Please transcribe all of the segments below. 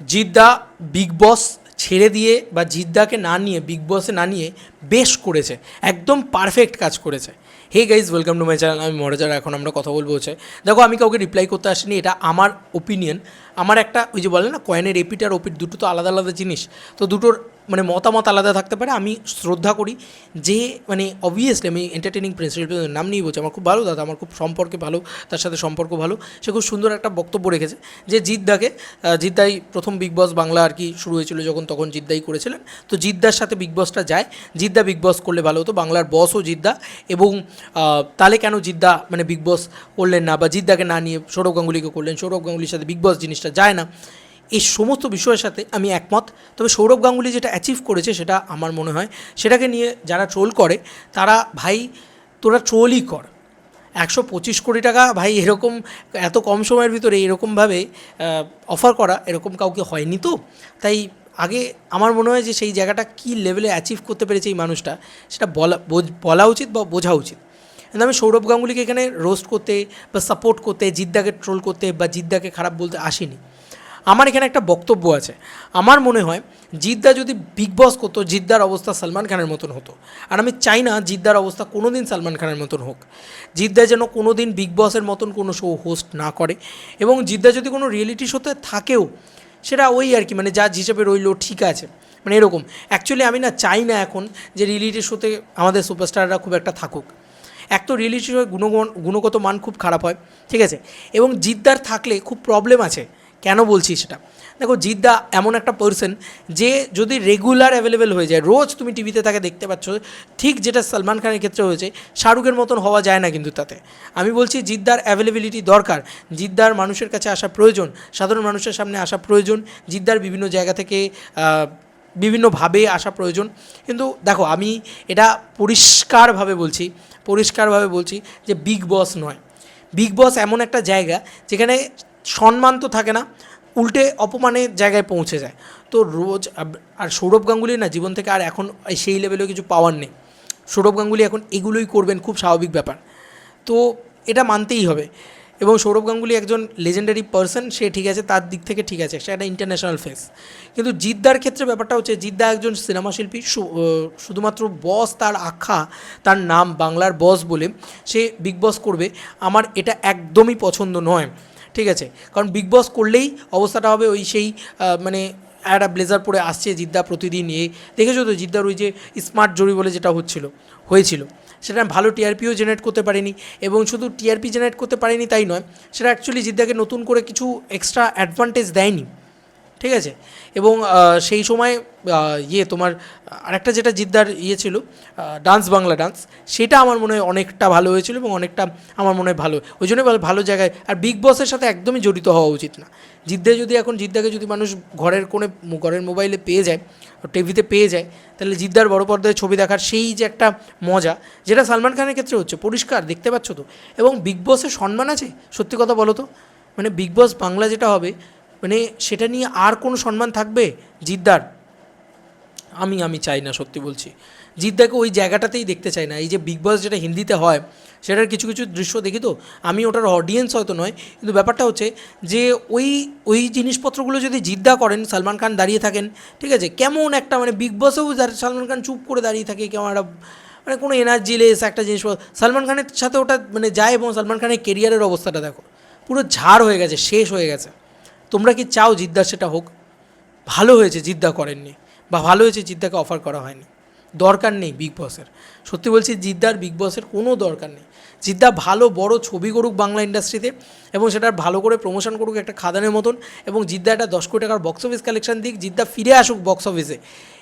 Jeddah big বস ছেড়ে দিয়ে বা জিদ্দাকে না নিয়ে বিগ বসে না নিয়ে বেশ করেছে, একদম পারফেক্ট কাজ করেছে। Hey guys welcome to my channel আমি মরেজার এখন আমরা কথা বলব হচ্ছে, দেখো আমি কাউকে রিপ্লাই করতে আসিনি, এটা আমার ওপিনিয়ন আমার একটা, ওই যে বলে না কয়েনের এপিট আর ওপিট দুটো তো আলাদা আলাদা জিনিস। তো দুটোর মানে মতামত আলাদা থাকতে পারে। আমি শ্রদ্ধা করি যে মানে অবভিয়াসলি আমি এন্টারটেনিং প্রিন্সিপাল নাম নিয়েই বলছি, আমার খুব ভালো দাদা, আমার খুব সম্পর্কে ভালো, তার সাথে সম্পর্ক ভালো। সে খুব সুন্দর একটা বক্তব্য রেখেছে যে জিদ্দাকে জিদ্দাই প্রথম বিগ বস বাংলা আর কি শুরু হয়েছিল যখন, তখন জিদ্দাই করেছিলেন। তো জিদ্দার সাথে বিগ বসটা যায়। জিদ্দা বিগ বস করলে ভালো হতো, বাংলার বসও জিদ্দা এবং তাহলে কেন জিদ্দা মানে বিগ বস করলেন না? বা জিদ্দাকে না নিয়ে সৌরভ গাঙ্গুলিকে করলেন? সৌরভ গাঙ্গুলির সাথে বিগ বস জিনিসটা যায় না। এই সমস্ত বিষয়ের সাথে আমি একমত। তবে সৌরভ গাঙ্গুলি যেটা অ্যাচিভ করেছে, সেটা আমার মনে হয়, সেটাকে নিয়ে যারা ট্রোল করে, তারা, ভাই, তোরা ট্রোলই কর। একশো পঁচিশ কোটি টাকা, ভাই, এরকম এত কম সময়ের ভিতরে এরকমভাবে অফার করা এরকম কাউকে হয়নি তো? তাই আগে আমার মনে হয় যে সেই জায়গাটা কী লেভেলে অ্যাচিভ করতে পেরেছে এই মানুষটা, সেটা বলা বলা উচিত বা বোঝা উচিত। কিন্তু আমি সৌরভ গাঙ্গুলিকে এখানে রোস্ট করতে বা সাপোর্ট করতে, জিদ্দাকে ট্রোল করতে বা জিদ্দাকে খারাপ বলতে আসিনি। আমার এখানে একটা বক্তব্য আছে। আমার মনে হয় জিদ্দা যদি বিগ বস করতো, জিদ্দার অবস্থা সালমান খানের মতন হতো। আর আমি চাই না জিদ্দার অবস্থা কোনো দিন সালমান খানের মতন হোক। জিদ্দা যেন কোনো দিন বিগ বসের মতন কোনো শো হোস্ট না করে এবং জিদ্দা যদি কোনো রিয়েলিটি শোতে থাকেও, সেটা ওই আর কি মানে যা হিসেবে রইল ঠিক আছে। মানে এরকম। অ্যাকচুয়ালি আমি না চাই না এখন যে রিয়েলিটি শোতে আমাদের সুপারস্টাররা খুব একটা থাকুক। এক তো শোয়ে গুণগণ গুণগত মান খুব খারাপ হয়, ঠিক আছে? এবং জিদ্দার থাকলে খুব প্রবলেম আছে। কেন বলছি সেটা? দেখো, জিদ্দা এমন একটা পার্সন যে যদি রেগুলার অ্যাভেলেবেল হয়ে যায়, রোজ তুমি টিভিতে তাকে দেখতে পাচ্ছ, ঠিক যেটা সলমান খানের ক্ষেত্রে হয়েছে শাহরুখের মতন হওয়া যায় না কিন্তু তাতে। আমি বলছি জিদ্দার অ্যাভেলেবিলিটি দরকার, জিদ্দার মানুষের কাছে আসা প্রয়োজন, সাধারণ মানুষের সামনে আসা প্রয়োজন, জিদ্দার বিভিন্ন জায়গা থেকে বিভিন্নভাবে আসা প্রয়োজন। কিন্তু দেখো, আমি এটা পরিষ্কারভাবে বলছি পরিষ্কারভাবে বলছি যে বিগ বস নয়। বিগ বস এমন একটা জায়গা যেখানে সম্মান তো থাকে না, উল্টে অপমানের জায়গায় পৌঁছে যায়। তো রোজ আর সৌরভ গাঙ্গুলি না জীবন থেকে আর এখন সেই লেভেলেও কিছু পাওয়ার নেই। সৌরভ গাঙ্গুলি এখন এগুলোই করবেন, খুব স্বাভাবিক ব্যাপার। তো এটা মানতেই হবে। এবং সৌরভ গাঙ্গুলি একজন লেজেন্ডারি পার্সন সে ঠিক আছে, তার দিক থেকে ঠিক আছে, সে একটা ইন্টারন্যাশনাল ফেস কিন্তু জিদ্দার ক্ষেত্রে ব্যাপারটা হচ্ছে, জিদ্দা একজন সিনেমা শিল্পী শুধুমাত্র বস তার আখ্যা, তার নাম বাংলার বস বলে সে বিগ বস করবে, আমার এটা একদমই পছন্দ নয়, ঠিক আছে? কারণ বিগ বস করলেই অবস্থাটা হবে ওই সেই মানে একটা ব্লেজার পরে আসছে জিদ্দা প্রতিদিন এ। দেখেছ তো জিদ্দার ওই যে স্মার্ট জরি বলে যেটা হচ্ছিল, হয়েছিল। সেটা ভালো টিআরপিও জেনারেট করতে পারেনি এবং শুধু টিআরপি জেনারেট করতে পারেনি তাই নয়, সেটা অ্যাকচুয়ালি জিদ্দাকে নতুন করে কিছু এক্সট্রা অ্যাডভান্টেজ দেয়নি। ঠিক আছে? এবং সেই সময় ইয়ে তোমার, আরেকটা যেটা জিদ্দার ইয়ে ছিল ডান্স বাংলা ডান্স, সেটা আমার মনে হয় অনেকটা ভালো হয়েছিল এবং অনেকটা আমার মনে হয় ভালো। ওই জন্যই ভালো- ভালো জায়গায়, আর বিগ বসের সাথে একদমই জড়িত হওয়া উচিত না। জিদ্দা যদি এখন, জিদ্দাকে যদি মানুষ ঘরের কোণে, ঘরের মোবাইলে পেয়ে যায় টিভিতে পেয়ে যায়, তাহলে জিদ্দার বড় পর্দায় ছবি দেখার সেই যে একটা মজা, যেটা সালমান খানের ক্ষেত্রে হচ্ছে, পরিষ্কার, দেখতে পাচ্ছ তো? এবং বিগ বসের সম্মান আছে? সত্যি কথা বলো তো? মানে বিগ বস বাংলা যেটা হবে মানে সেটা নিয়ে আর কোনো সম্মান থাকবে? জিদ্দার। আমি আমি চাই না, সত্যি বলছি। জিদ্দাকে ওই জায়গাটাতেই দেখতে চাই না। এই যে বিগ বস যেটা হিন্দিতে হয়, সেটার কিছু কিছু দৃশ্য দেখি তো, আমি ওটার অডিয়েন্স হয়তো নয়, কিন্তু ব্যাপারটা হচ্ছে যে ওই ওই জিনিসপত্রগুলো যদি জিদ্দা করেন, সালমান খান দাঁড়িয়ে থাকেন, ঠিক আছে? কেমন একটা মানে বিগ বসেও সালমান খান চুপ করে দাঁড়িয়ে থাকে, কেমন একটা মানে কোনো এনার্জি লেস একটা জিনিস সালমান খানের সাথে ওটা মানে যায় এবং সালমান খানের কেরিয়ারের অবস্থাটা দেখো। পুরো ঝাড় হয়ে গেছে, শেষ হয়ে গেছে। তোমরা কি চাও জিদ্দার সেটা হোক? ভালো হয়েছে জিদ্দা করেননি বা ভালো হয়েছে জিদ্দাকে অফার করা হয়নি। দরকার নেই বিগ বসের সত্যি বলছি, জিদ্দার বিগ বসের কোনো দরকার নেই। জিদ্দা ভালো, বড় ছবি করুক বাংলা ইন্ডাস্ট্রিতে এবং সেটার ভালো করে প্রমোশন করুক একটা খাদানের মতন এবং জিদ্দা একটা দশ কোটি টাকার বক্স অফিস কালেকশন দিক, জিদ্দা ফিরে আসুক বক্স অফিসে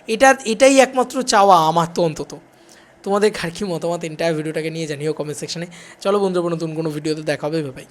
এটা, এটাই একমাত্র চাওয়া আমার তো অন্তত। তোমাদের কার কি মতামত? এন্টায়ার ভিডিওটাকে নিয়ে জানিও কমেন্ট সেকশনে চলো বন্ধুরা, নতুন কোনো ভিডিওতে দেখা হবে ভাই